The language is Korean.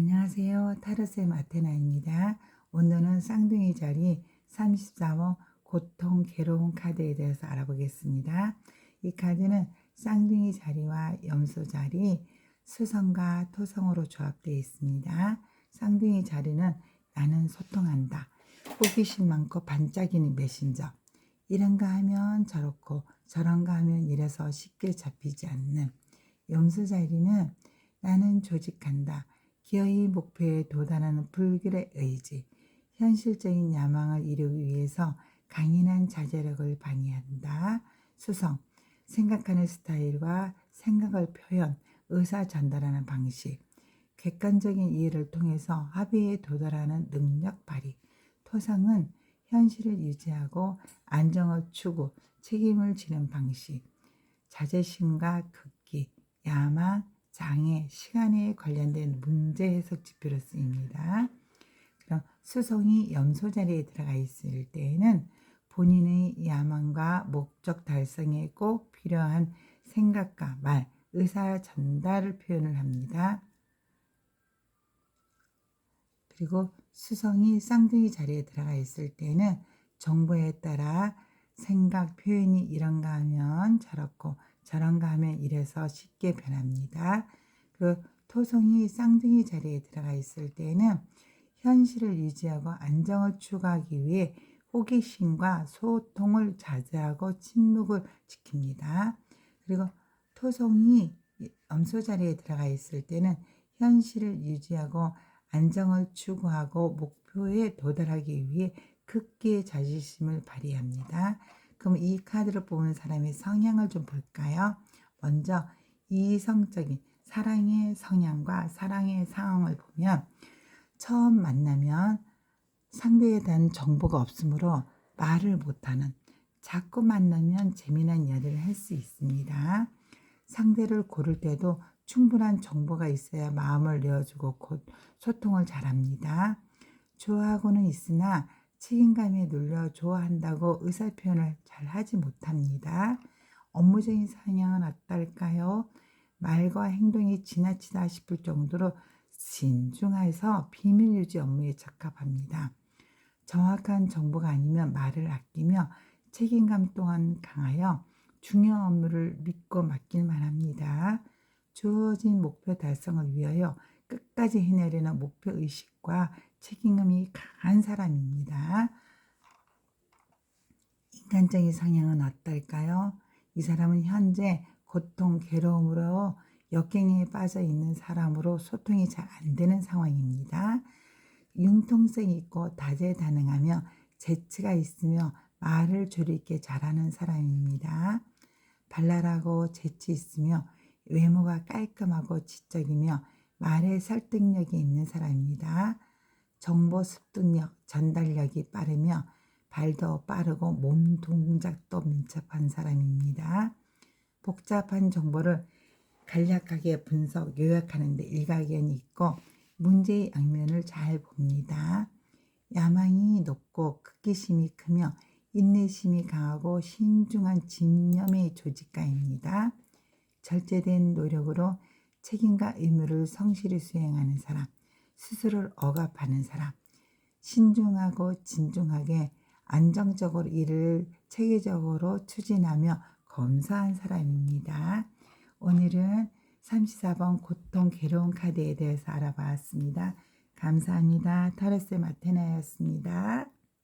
안녕하세요. 타르셈 아테나입니다. 오늘은 쌍둥이 자리 34호 고통 괴로운 카드에 대해서 알아보겠습니다. 이 카드는 쌍둥이 자리와 염소 자리, 수성과 토성으로 조합되어 있습니다. 쌍둥이 자리는 나는 소통한다. 호기심 많고 반짝이는 메신저. 이런가 하면 저렇고 저런가 하면 이래서 쉽게 잡히지 않는 염소 자리는 나는 조직한다. 기어이 목표에 도달하는 불길의 의지, 현실적인 야망을 이루기 위해서 강인한 자제력을 발휘한다. 수성, 생각하는 스타일과 생각을 표현, 의사 전달하는 방식, 객관적인 이해를 통해서 합의에 도달하는 능력 발휘. 토성은 현실을 유지하고 안정을 추구, 책임을 지는 방식, 자제심과 극기, 야망, 장애, 시간에 관련된 문제 해석 지표로 쓰입니다. 그럼 수성이 염소 자리에 들어가 있을 때에는 본인의 야망과 목적 달성에 꼭 필요한 생각과 말, 의사 전달을 표현을 합니다. 그리고 수성이 쌍둥이 자리에 들어가 있을 때는 정보에 따라 생각 표현이 이런가 하면 저렇고 저런가 하면 이래서 쉽게 변합니다. 그 토성이 쌍둥이 자리에 들어가 있을 때는 현실을 유지하고 안정을 추구하기 위해 호기심과 소통을 자제하고 침묵을 지킵니다. 그리고 토성이 염소 자리에 들어가 있을 때는 현실을 유지하고 안정을 추구하고 목표에 도달하기 위해 극기의 자존심을 발휘합니다. 그럼 이 카드를 보는 사람의 성향을 좀 볼까요? 먼저 이성적인 사랑의 성향과 사랑의 상황을 보면 처음 만나면 상대에 대한 정보가 없으므로 말을 못하는 자꾸 만나면 재미난 이야기를 할 수 있습니다. 상대를 고를 때도 충분한 정보가 있어야 마음을 내어주고 곧 소통을 잘합니다. 좋아하고는 있으나 책임감에 눌려 좋아한다고 의사표현을 잘 하지 못합니다. 업무적인 성향은 어떨까요? 말과 행동이 지나치다 싶을 정도로 신중해서 비밀 유지 업무에 적합합니다. 정확한 정보가 아니면 말을 아끼며 책임감 또한 강하여 중요한 업무를 믿고 맡길만 합니다. 주어진 목표 달성을 위하여 끝까지 해내려는 목표 의식과 책임감이 강한 사람입니다. 인간적인 성향은 어떨까요? 이 사람은 현재 고통, 괴로움으로 역경에 빠져 있는 사람으로 소통이 잘 안 되는 상황입니다. 융통성이 있고 다재다능하며 재치가 있으며 말을 조리 있게 잘하는 사람입니다. 발랄하고 재치 있으며 외모가 깔끔하고 지적이며 말에 설득력이 있는 사람입니다. 정보 습득력, 전달력이 빠르며 발도 빠르고 몸 동작도 민첩한 사람입니다. 복잡한 정보를 간략하게 분석, 요약하는 데 일가견이 있고 문제의 양면을 잘 봅니다. 야망이 높고 극기심이 크며 인내심이 강하고 신중한 집념의 조직가입니다. 절제된 노력으로 책임과 의무를 성실히 수행하는 사람, 스스로를 억압하는 사람, 신중하고 진중하게 안정적으로 일을 체계적으로 추진하며 검사한 사람입니다. 오늘은 34번 고통 괴로운 카드에 대해서 알아봤습니다. 감사합니다. 타르스 마테나였습니다.